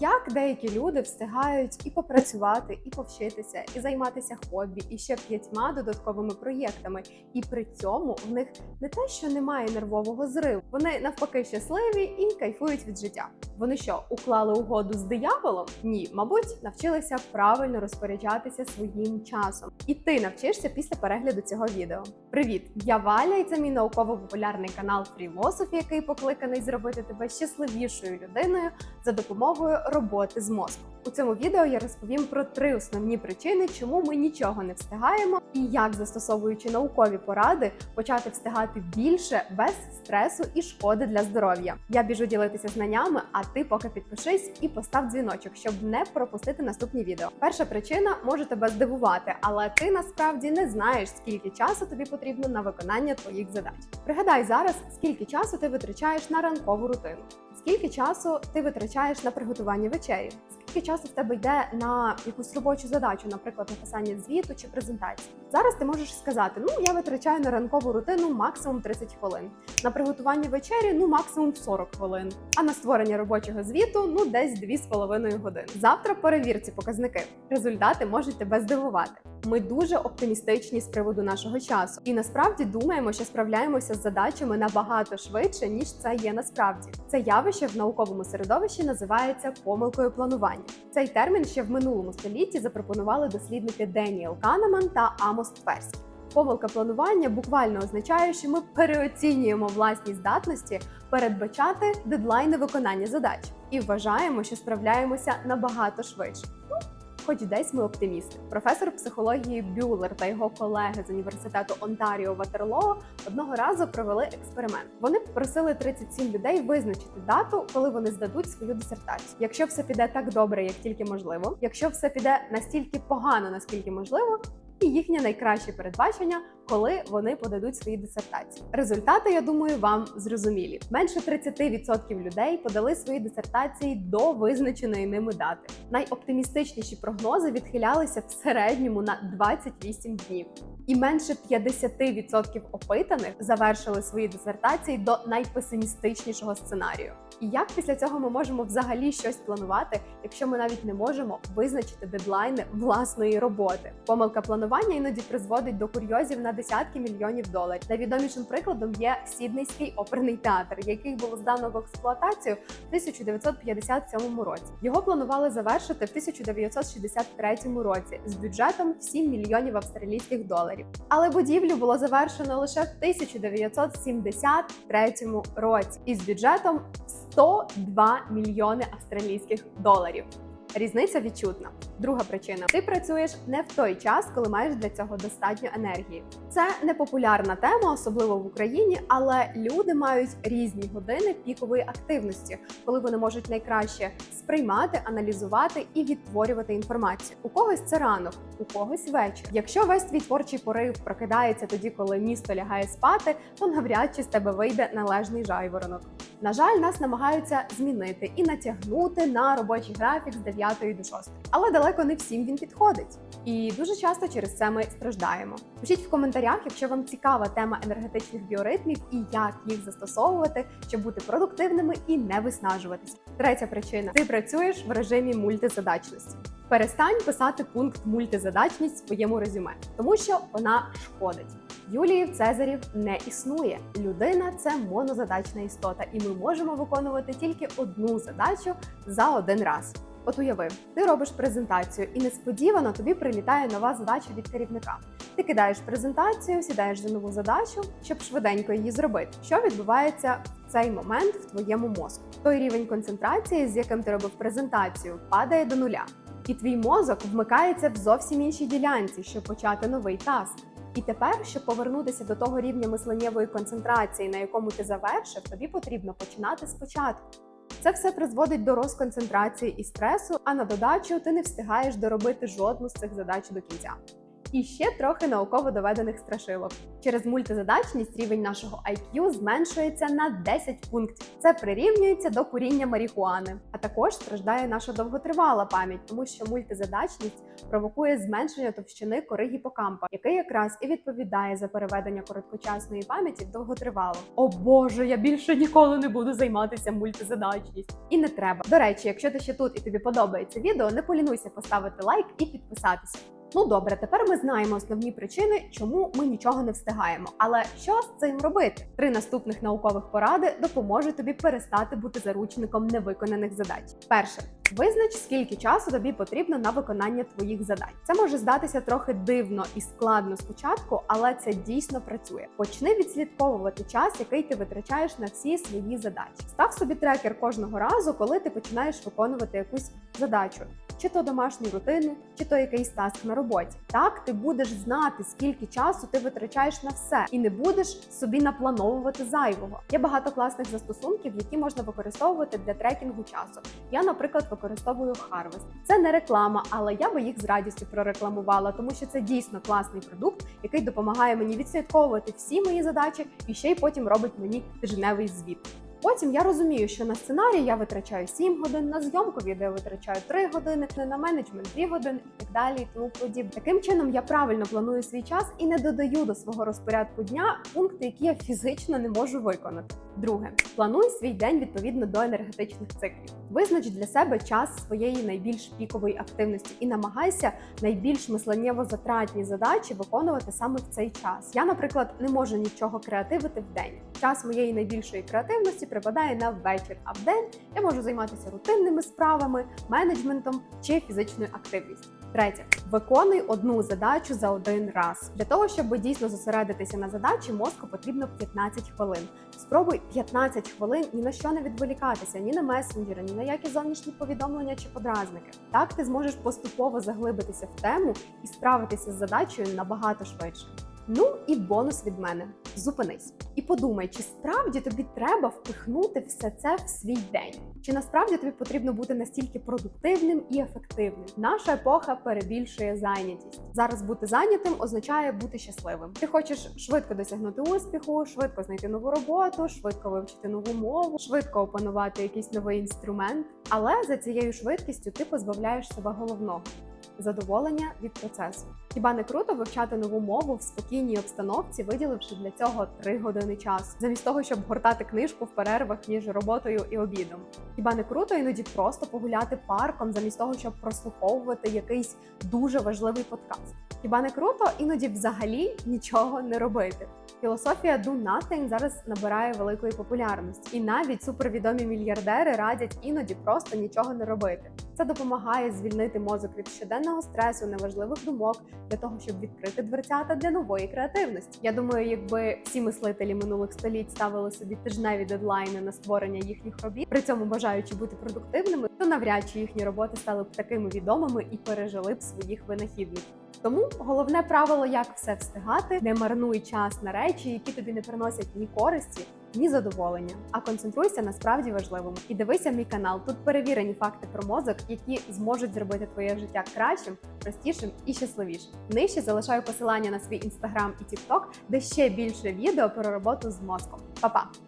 Як деякі люди встигають і попрацювати, і повчитися, і займатися хобі, і ще п'ятьма додатковими проєктами, і при цьому в них не те, що немає нервового зриву, вони навпаки щасливі і кайфують від життя. Вони що уклали угоду з дияволом? Ні, мабуть, навчилися правильно розпоряджатися своїм часом. І ти навчишся після перегляду цього відео. Привіт! Я Валя, і це мій науково-популярний канал Фрілософі, який покликаний зробити тебе щасливішою людиною за допомогою роботи з мозком. У цьому відео я розповім про три основні причини, чому ми нічого не встигаємо, і як, застосовуючи наукові поради, почати встигати більше без стресу і шкоди для здоров'я. Я біжу ділитися знаннями, а ти поки підпишись і постав дзвіночок, щоб не пропустити наступні відео. Перша причина може тебе здивувати, але ти насправді не знаєш, скільки часу тобі потрібно на виконання твоїх задач. Пригадай зараз, скільки часу ти витрачаєш на ранкову рутину. Скільки часу ти витрачаєш на приготування вечері? Скільки часу в тебе йде на якусь робочу задачу, наприклад, написання звіту чи презентації? Зараз ти можеш сказати: ну я витрачаю на ранкову рутину максимум 30 хвилин, на приготування вечері ну максимум 40 хвилин, а на створення робочого звіту ну десь 2,5 години. Завтра перевір ці показники. Результати можуть тебе здивувати. Ми дуже оптимістичні з приводу нашого часу, і насправді думаємо, що справляємося з задачами набагато швидше, ніж це є насправді. Це явище в науковому середовищі називається помилкою планування. Цей термін ще в минулому столітті запропонували дослідники Деніел Канеман та Амос Тверський. Помилка планування буквально означає, що ми переоцінюємо власні здатності передбачати дедлайни виконання задач і вважаємо, що справляємося набагато швидше. Хоч десь ми оптимісти. Професор психології Бюлер та його колеги з університету Онтаріо Ватерлоо одного разу провели експеримент. Вони попросили 37 людей визначити дату, коли вони здадуть свою дисертацію. Якщо все піде так добре, як тільки можливо, якщо все піде настільки погано, наскільки можливо, і їхнє найкраще передбачення, коли вони подадуть свої дисертації. Результати, я думаю, вам зрозумілі. Менше 30% людей подали свої дисертації до визначеної ними дати. Найоптимістичніші прогнози відхилялися в середньому на 28 днів. І менше 50% опитаних завершили свої дисертації до найпесимістичнішого сценарію. І як після цього ми можемо взагалі щось планувати, якщо ми навіть не можемо визначити дедлайни власної роботи? Помилка планування іноді призводить до курйозів на десятки мільйонів доларів. Найвідомішим прикладом є Сіднейський оперний театр, який було здано в експлуатацію в 1957 році. Його планували завершити в 1963 році з бюджетом в 7 мільйонів австралійських доларів. Але будівлю було завершено лише в 1973 році із бюджетом 102 мільйони австралійських доларів. Різниця відчутна. Друга причина: ти працюєш не в той час, коли маєш для цього достатньо енергії. Це не популярна тема, особливо в Україні, але люди мають різні години пікової активності, коли вони можуть найкраще сприймати, аналізувати і відтворювати інформацію. У когось це ранок, у когось вечір. Якщо весь твій творчий порив прокидається тоді, коли місто лягає спати, то навряд чи з тебе вийде належний жайворонок. На жаль, нас намагаються змінити і натягнути на робочий графік з 9 до 6. Але далеко не всім він підходить. І дуже часто через це ми страждаємо. Пишіть в коментарях, якщо вам цікава тема енергетичних біоритмів і як їх застосовувати, щоб бути продуктивними і не виснажуватися. Третя причина: ти працюєш в режимі мультизадачності. Перестань писати пункт мультизадачність в своєму резюме, тому що вона шкодить. Юлії Цезарів не існує. Людина це монозадачна істота, і ми можемо виконувати тільки одну задачу за один раз. От уяви, ти робиш презентацію, і несподівано тобі прилітає нова задача від керівника. Ти кидаєш презентацію, сідаєш за нову задачу, щоб швиденько її зробити. Що відбувається в цей момент в твоєму мозку? Той рівень концентрації, з яким ти робив презентацію, падає до нуля, і твій мозок вмикається в зовсім іншій ділянці, щоб почати новий таск. І тепер, щоб повернутися до того рівня мисленнєвої концентрації, на якому ти завершив, тобі потрібно починати спочатку. Це все призводить до розконцентрації і стресу, а на додачу ти не встигаєш доробити жодну з цих задач до кінця. І ще трохи науково доведених страшилок. Через мультизадачність рівень нашого IQ зменшується на 10 пунктів. Це прирівнюється до куріння марихуани. А також страждає наша довготривала пам'ять, тому що мультизадачність провокує зменшення товщини кори гіпокампа, який якраз і відповідає за переведення короткочасної пам'яті в довготривалу. О Боже, я більше ніколи не буду займатися мультизадачністю. І не треба. До речі, якщо ти ще тут і тобі подобається відео, не полінуйся поставити лайк і підписатися. Ну добре, тепер ми знаємо основні причини, чому ми нічого не встигаємо. Але що з цим робити? Три наступних наукових поради допоможуть тобі перестати бути заручником невиконаних задач. Перше. Визнач, скільки часу тобі потрібно на виконання твоїх задач. Це може здатися трохи дивно і складно спочатку, але це дійсно працює. Почни відслідковувати час, який ти витрачаєш на всі свої задачі. Став собі трекер кожного разу, коли ти починаєш виконувати якусь задачу. Чи то домашню рутину, чи то якийсь таск на роботі. Так ти будеш знати, скільки часу ти витрачаєш на все, і не будеш собі наплановувати зайвого. Є багато класних застосунків, які можна використовувати для трекінгу часу. Я, наприклад, використовую Harvest. Це не реклама, але я би їх з радістю прорекламувала, тому що це дійсно класний продукт, який допомагає мені відслідковувати всі мої задачі і ще й потім робить мені тижневий звіт. Потім я розумію, що на сценарій я витрачаю 7 годин, на зйомку відео витрачаю 3 години, на менеджмент 2 години і так далі. Тому подібне. Таким чином я правильно планую свій час і не додаю до свого розпорядку дня пункти, які я фізично не можу виконати. Друге, плануй свій день відповідно до енергетичних циклів. Визнач для себе час своєї найбільш пікової активності і намагайся найбільш мисленнєво затратні задачі виконувати саме в цей час. Я, наприклад, не можу нічого креативити в день. Час моєї найбільшої креативності припадає на вечір, а в день я можу займатися рутинними справами, менеджментом чи фізичною активністю. Третє, виконуй одну задачу за один раз. Для того, щоб дійсно зосередитися на задачі, мозку потрібно 15 хвилин. Спробуй 15 хвилин ні на що не відволікатися, ні на месенджери, ні на які зовнішні повідомлення чи подразники. Так ти зможеш поступово заглибитися в тему і справитися з задачею набагато швидше. Ну і бонус від мене: зупинись і подумай, чи справді тобі треба впихнути все це в свій день, чи насправді тобі потрібно бути настільки продуктивним і ефективним. Наша епоха перебільшує зайнятість. Зараз бути зайнятим означає бути щасливим. Ти хочеш швидко досягнути успіху, швидко знайти нову роботу, швидко вивчити нову мову, швидко опанувати якийсь новий інструмент. Але за цією швидкістю ти позбавляєш себе головного задоволення від процесу. Хіба не круто вивчати нову мову в спокійній обстановці, виділивши для цього 3 години часу, замість того, щоб гортати книжку в перервах між роботою і обідом? Хіба не круто іноді просто погуляти парком, замість того, щоб прослуховувати якийсь дуже важливий подкаст? Хіба не круто іноді взагалі нічого не робити? Філософія do nothing зараз набирає великої популярності, і навіть супервідомі мільярдери радять іноді просто нічого не робити. Це допомагає звільнити мозок від щоденного стресу, неважливих думок для того, щоб відкрити дверцята для нової креативності. Я думаю, якби всі мислителі минулих століть ставили собі тижневі дедлайни на створення їхніх робіт, при цьому бажаючи бути продуктивними, то навряд чи їхні роботи стали б такими відомими і пережили б своїх винахідників. Тому головне правило, як все встигати, не марнуй час на речі, які тобі не приносять ні користі, ні задоволення, а концентруйся на справді важливому. І дивися мій канал. Тут перевірені факти про мозок, які зможуть зробити твоє життя кращим, простішим і щасливішим. Нижче залишаю посилання на свій інстаграм і тікток, де ще більше відео про роботу з мозком. Па-па!